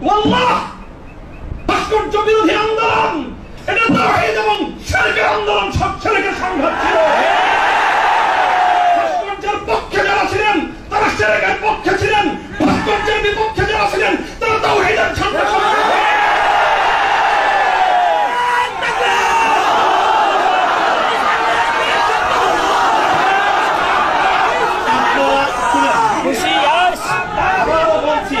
ওয়াল্লাহ! ভাস্কর্য বিরোধী আন্দোলন! এটা তাওহীদ এবং শিরকের আন্দোলন সব ছেলেকে সংঘাত ছিল ভাস্কর্যের পক্ষে যারা ছিলেন তারা শিরকের পক্ষে ছিলেন ভাস্কর্যের বিপক্ষে যারা ছিলেন তারা তাওহীদের ঝান্ডা সংঘাত আবারও বলছি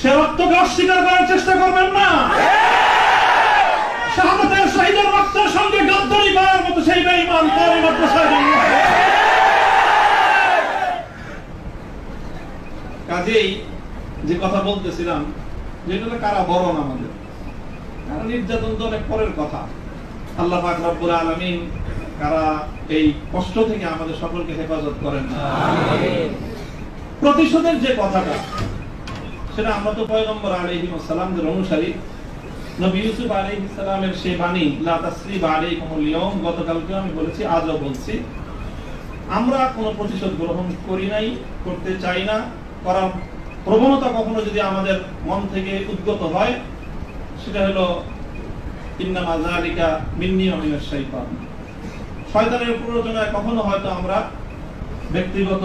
সে রক্তকে অস্বীকার করার চেষ্টা করবেন না। শাহাদাতের শহীদের রক্তের সঙ্গে গাদ্দারি করার মতো সেই বেঈমান তার মাত্র শহীদ নয়। কাজেই যে কথা বলতেছিলাম যেটা হলো কারা বরণ আমাদের? কারা নির্যাতন তো অনেক পরের কথা। আল্লাহ পাক রব্বুল আলামিন কারা এই কষ্ট থেকে আমাদের সকলকে হেফাজত করেন প্রতিশোধের যে কথাটা সেটা আমরা তো পয়গম্বর আলাইহিস সালামদের অনুসারী। নবী ইউসুফ আলাইহিস সালামের সেই বাণী, লা তাসরিব আলাইকুমুল ইয়াউম গতকালকে আমি বলেছি, আজও বলছি। আমরা কোনো প্রতিশোধ গ্রহণ করি নাই, করতে চাই না। করার প্রবণতা কখনো যদি আমাদের মন থেকে উদ্গত হয়, সেটা হলো, ইন্নামা যালিকা মিন্নি মিনাশ শাইতান শয়তানের প্ররোচনায় কখনো হয়তো আমরা ব্যক্তিগত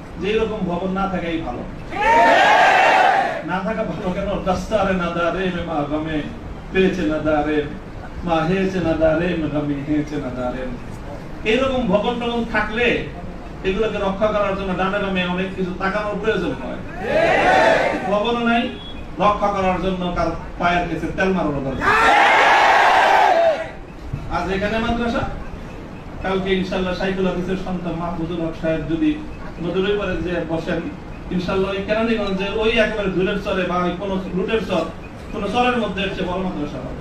যে এরকম ভবন না থাকাই ভালো। না থাকা ভালো কেন? দাস্তারে না দারে মে মা গমে, পেয়েছে না দারে মা হেয়েছে না দারে মে গমে, হেয়েছে না দারে এরকম ভবন টবন থাকলে এগুলোকে রক্ষা করার জন্য ডানে বামে অনেক কিছু তাকানোর প্রয়োজন হয়। ভবনও নাই, রক্ষা করার জন্য কার পায়ের কাছে তেল মারানো দরকার। আজ এখানে মাদ্রাসা? কালকে ইনশাল্লাহ সাইকুল অফিসের সন্তান মাহমুদুল হক সাহেব যদি নদীর পারে যে বসেন। ইনশাল্লাহ ওই কেরানীগঞ্জে ওই একেবারে ধুলের চরে বা কোনো রুটের চর, কোনো চরের মধ্যে হচ্ছে বড় মাদ্রাসা হবে।